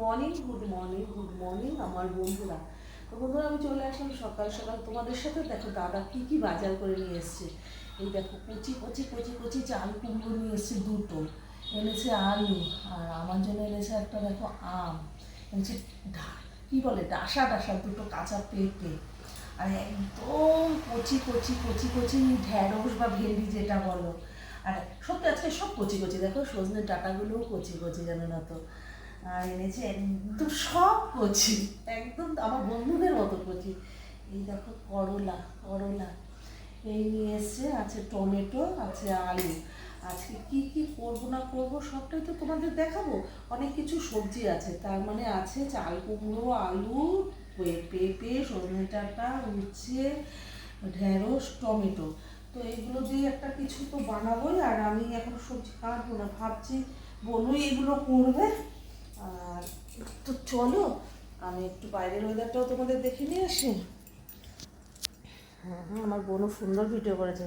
Morning good morning good morning আমার বন্ধুরা। তো বন্ধুরা, আমি চলে আসলাম সকাল সকাল। তোমাদের সাথে দেখো দাদা কি কি বাজার করে নিয়ে এসছে। এই দেখো কচি কচি কচি কচি চাল কুমড়ো নিয়ে এসছে দুটো। এনেছে আলু, আর আমার জন্য এনেছে একটা দেখো আম। এনেছে কি বলে, ডাসা ডাসা, দুটো কাঁচা পেঁপে। আর একদম কচি কচি কচি কচি ঢ্যাঁড়স বা ভেন্ডি যেটা বলো। আর সত্যি আজকে সব কচি কচি। দেখো সজনে ডাটাগুলোও কচি কচি, জানো না তো। আর এনেছে একদম সব কচি, একদম আমার বন্ধুদের মতো কচি। এই দেখো করলা করলা। এই নিয়ে এসছে, আছে টমেটো, আছে আলু। আজকে কি কি করব না করব সবটাই তো তোমাদের দেখাবো। অনেক কিছু সবজি আছে, তার মানে আছে চাল কুমড়ো, আলু পেঁপে, সজনে ডাঁটা, উচ্ছে, ঢেঁড়স, টমেটো। তো এগুলো দিয়ে একটা কিছু তো বানাবোই, আর আমি এখন সবজি কাটবো না, ভাবছি বনুই এগুলো করবে। চলো আমি একটু বাইরের ওয়েদারটাও তোমাদের দেখে নিয়ে আসি। হ্যাঁ হ্যাঁ আমার বোনও সুন্দর ভিডিও করেছে।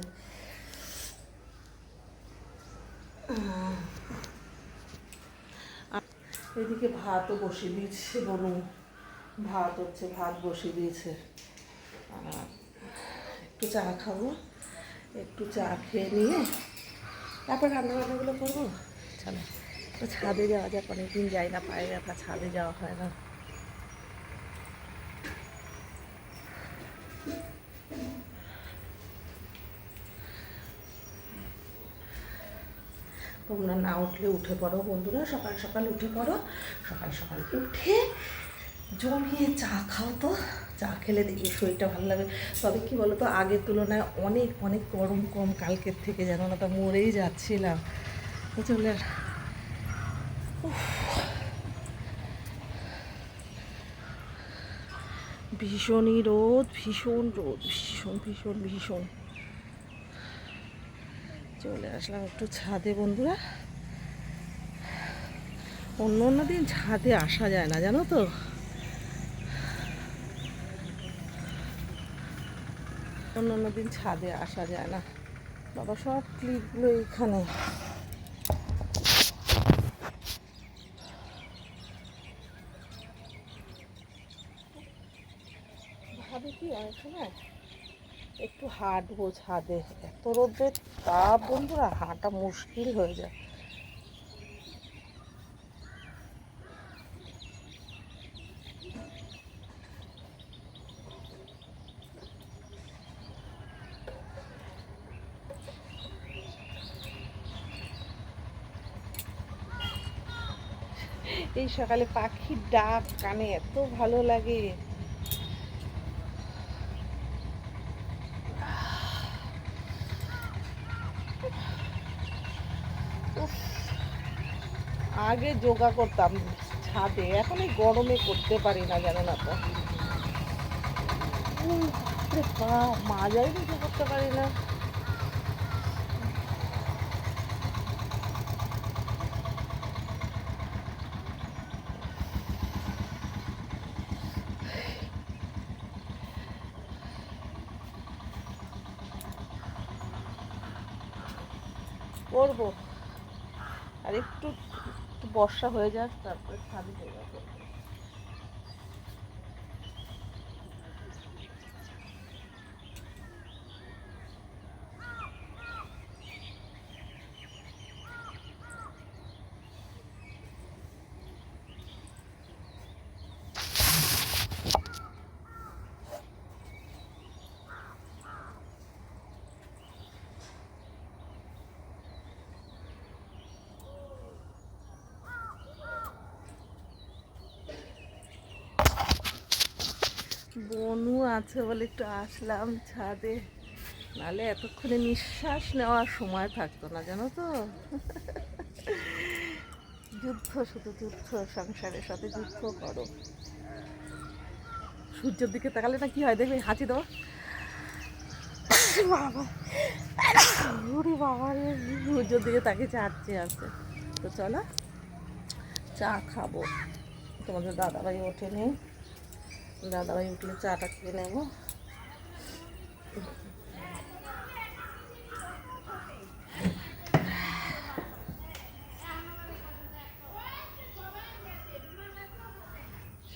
এদিকে ভাতও বসিয়ে দিয়েছে বনু। ভাত হচ্ছে ভাত বসিয়ে দিয়েছে। একটু চা খাব একটু চা খেয়ে নিয়ে তারপর রান্না বান্নাগুলো করব? চলো। তো ছাদে যাওয়া যাক, অনেকদিন যাই না, পায়ে ব্যথা, ছাদে যাওয়া হয় না। তোমরা না উঠলে উঠে পড়ো, বন্ধুরা, সকাল সকাল উঠে পড়ো। সকাল সকাল উঠে জমিয়ে চা খাও তো, চা খেলে দেখি শরীরটা ভালো লাগে তবে কি বলো তো আগের তুলনায় অনেক অনেক গরম কম, কালকের থেকে যেন না তো মরেই যাচ্ছিলাম। চলে আস- উফ। ভীষণই রোদ, ভীষণ রোদ, ভীষণ ভীষণ ভীষণ। চলে আসলাম একটু ছাদে, বন্ধুরা। অন্য অন্য দিন ছাদে আসা যায় না, জানো তো? অন্য অন্য দিন ছাদে আসা যায় না। বাবা, সব ক্লিপগুলো এইখানে। কি অনেক সময় একটু হাঁটবো ছাদে এত রোদের তাপ বন্ধুরা, হাঁটা মুশকিল হয়ে যায়। এই সকালে পাখির ডাক কানে এত ভালো লাগে। আগে যোগা করতাম ছাদে, এখন এই গরমে করতে পারি না, জানো না তো। মাজাই নিচে করতে পারি না। করব। আর একটু একটু বর্ষা হয়ে যাক তারপরে খাবি করব বনু আছে বলে একটু আসলাম ছাদে। নালে এতক্ষণে নিঃশ্বাস নেওয়ার সময় থাকতো না, জানো তো? যুদ্ধ, শুধু যুদ্ধ, সংসারের সাথে যুদ্ধ করো। সূর্যের দিকে তাকালে না কি হয় দেখবে? হাঁচি দেবো বাবা বাবা রে। সূর্যের দিকে তাকে চাচ্ছে আছে। তো চলো, চা খাব। তোমাদের দাদাভাই ওঠেনি। দাদাভাই উঠলে চাটা খেয়ে নেব।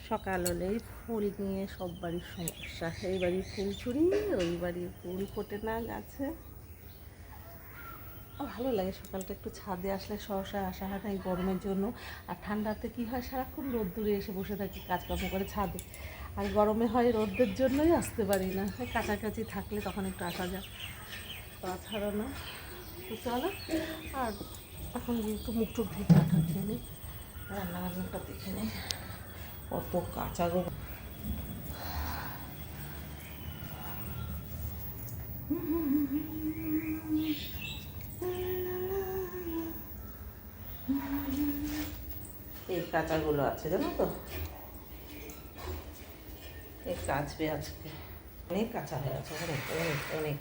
সকাল হলেই ফুল নিয়ে সব বাড়ির সমস্যা। এই বাড়ির ফুল চুরি, ওই বাড়ির ফুল ফোটে না গাছে। ভালো লাগে সকালটা একটু ছাদে আসলে সহসা আসা হয় না এই গরমের জন্য। আর ঠান্ডাতে কী হয়, সারাক্ষণ রোদ্দুরে এসে বসে থাকি, কাজকর্ম করে ছাদে। আর গরমে হয় রোদ্রের জন্যই আসতে পারি না। কাছাকাছি থাকলে তখন একটু আসা যায়। তাছাড়া না চলো। আর এখন যেহেতু মুখ টুক ঢেকে কাটা খেয়ে নিই রান্না বান্নাটা দেখে নিই কত কাঁচা গো। এই কাঁচাগুলো আছে, জানো তো? এই কাচবে আজকে। অনেক কাঁচা হয়ে আছে, অনেক অনেক অনেক।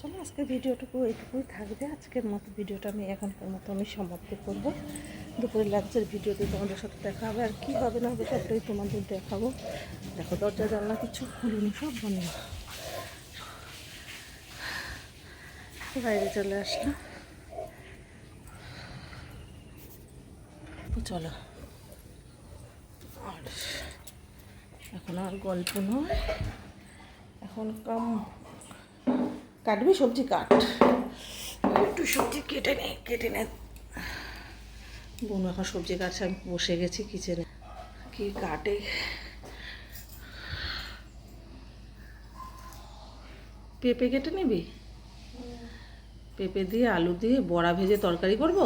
চলো আজকে ভিডিওটুকু এইটুকুই থাকবে। আজকের মতো ভিডিওটা আমি এখনকার মতো আমি সমাপ্ত করব। দুপুরের লাঞ্চের ভিডিওতে তোমাদের সাথে দেখা হবে, আর কী হবে না হবে সবটাই তোমাদের দেখাবো। দেখো, দরজা জানলা কিছু খুলিনি, সব বন্ধ। বাইরে চলে আসলাম। চলো। আর এখন আর গল্প নয়। এখন কাম কাটবি, সবজি কাট। একটু সবজি কেটে নে কেটে নে। বোন এখন সবজি কাটছে, আমি বসে গেছি কিচেনে কি কাটে? পেঁপে কেটে নিবি? পেঁপে দিয়ে, আলু দিয়ে, বড়া ভেজে তরকারি করব?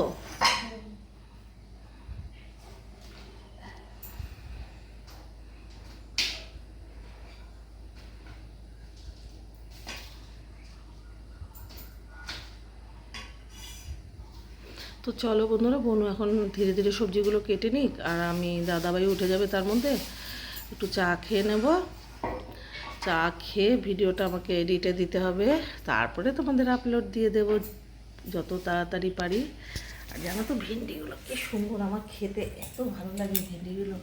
তো চলো বন্ধুরা, বোনু এখন ধীরে ধীরে সবজিগুলো কেটে নিক, আর আমি দাদাবাই উঠে যাবে তার মধ্যে। একটু চা খেয়ে নেব। চা খেয়ে ভিডিওটা আমাকে এডিটে দিতে হবে। তারপরে তোমাদের আপলোড দিয়ে দেব যত তাড়াতাড়ি পারি। আর জানো তো ভেন্ডিগুলো কি সুন্দর আমার খেতে এত ভালো লাগে ভেন্ডিগুলো।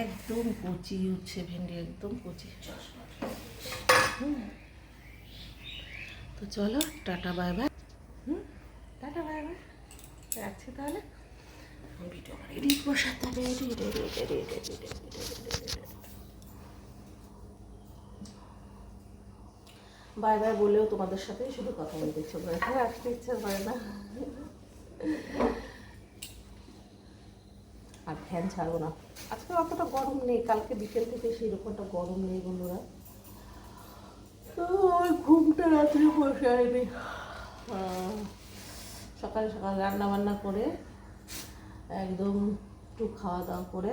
একদম কচি উঠছে ভেন্ডি একদম কচি। তো চলো টাটা বাই বাই। হুম টাটা বাই বাই। রাখছি তাহলে। ভিডিও এডিট বসাতে হবে edit, edit, বাই বাই বলেও তোমাদের সাথে শুধু কথা বলতে ইচ্ছে করে হ্যাঁ আসতে ইচ্ছে করে না। আর ফ্যান ছাড়বো না। আজকে অতটা গরম নেই, কালকে বিকেল থেকে সেই রকমটা গরম নেই বন্ধুরা। তো ওই ঘুমটা রাত্রে বসে আইনি। সকালে সকালে রান্না বান্না করে একদম একটু খাওয়া দাওয়া করে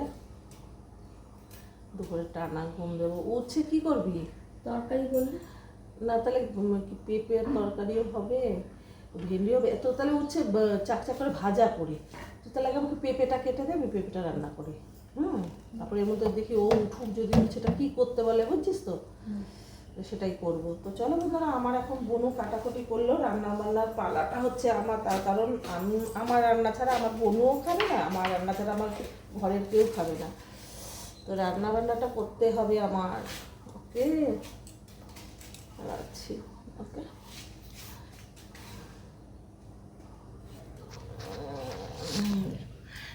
দুপুরে টানা ঘুম দেবো। উঠছে কি করবি? তরকারি করলে? না তাহলে কি পেঁপের তরকারিও হবে ভেন্ডিও হবে তো তাহলে হচ্ছে চাকচাক করে ভাজা করি। তো তাহলে আগে আমাকে পেঁপেটা কেটে দে আমি পেঁপেটা রান্না করি। হুম? তারপরে এর মধ্যে দেখি ও উঠুক যদি সেটা কি করতে বলে বুঝছিস তো? তো সেটাই করব। তো চলো বন্ধুরা আমার এখন বোনও কাটাকুটি করল রান্না বান্নার পালাটা হচ্ছে আমার তার কারণ আমি আমার রান্না ছাড়া আমার বোনও খাবে না আমার রান্না ছাড়া আমার ঘরের কেউ খাবে না। তো রান্না বান্নাটা করতে হবে আমার ওকে?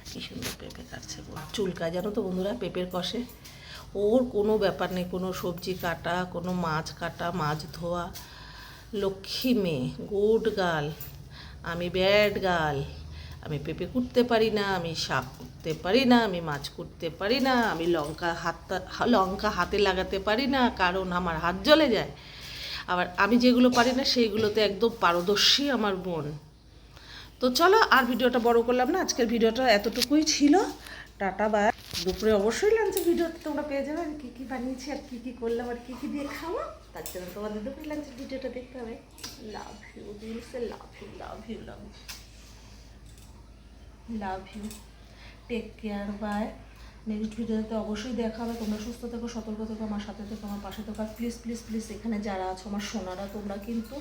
কি সুন্দর পেঁপে কাটছে গো। চুলকায় জানো তো বন্ধুরা, পেঁপের কষে। ওর কোনো ব্যাপার নেই, কোনো সবজি কাটা, কোনো মাছ কাটা, মাছ ধোয়া। লক্ষ্মী মেয়ে, গুড গার্ল। আমি ব্যাড গার্ল। আমি পেঁপে কুটতে পারি না, আমি শাক কুটতে পারি না, আমি মাছ কুটতে পারি না, আমি লঙ্কা হাত লঙ্কা হাতে লাগাতে পারি না, কারণ আমার হাত জ্বলে যায়। আবার আমি যেগুলো পারি না, সেইগুলোতে একদম পারদর্শী আমার বোন। তো চলো আর ভিডিওটা বড় করলাম না, আজকের ভিডিওটা এতটুকুই ছিল। টাটা বা দুপুরে অবশ্যই লাঞ্চের ভিডিওতে তোমরা পেয়ে যাবে। আমি কী কী বানিয়েছি আর কী কী করলাম আর কী কী দিয়ে খাওয়া তার জন্য তোমাদের দুপুরে লাঞ্চের ভিডিওটা দেখতে হবে। Love you দিলসে love you love you love you love you take care bye next ভিডিওতে অবশ্যই দেখা হবে তোমরা সুস্থ থেকো, সতর্ক থেকো, আমার সাথে থেকো, আমার পাশে থেকো। আর প্লিজ প্লিজ প্লিজ এখানে যারা আছো, আমার সোনারা, তোমরা কিন্তু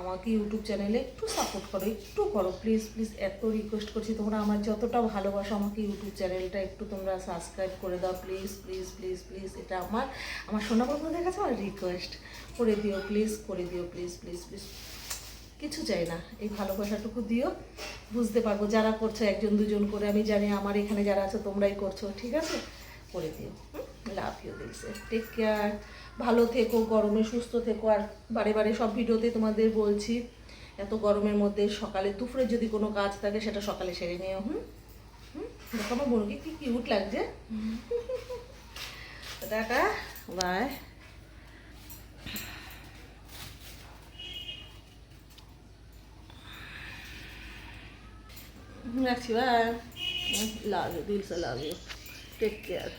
আমাকে ইউটিউব চ্যানেলে একটু সাপোর্ট করো, একটু করো। প্লিজ প্লিজ এত রিকোয়েস্ট করছি, তোমরা আমার যতটা ভালোবাসো, আমাকে ইউটিউব চ্যানেলটা একটু তোমরা সাবস্ক্রাইব করে দাও। প্লিজ প্লিজ প্লিজ প্লিজ এটা আমার আমার সোনা বন্ধুদের কাছে আমার রিকোয়েস্ট করে দিও প্লিজ করে দিও প্লিজ প্লিজ প্লিজ কিছু চাই না। এই ভালোবাসাটুকু দিও। বুঝতে পারব যারা করছ একজন দুজন করে। আমি জানি আমার এখানে যারা আছে তোমরাই করছ ঠিক আছে? করে দিও লাভ ইউ দিলসে টেক কেয়ার ভালো থেকো গরমে সুস্থ থেকো। আর বারে বারে সব ভিডিওতে তোমাদের বলছি এত গরমের মধ্যে সকালে দুপুরে যদি কোনো কাজ থাকে সেটা সকালে সেরে নিও হুম? হুম? দেখো আমার বোনকে কি কিউট লাগছে। টাটা বাই রাখছি বাই লাভ ইউ দিল সে লাভ ইউ টেক কেয়ার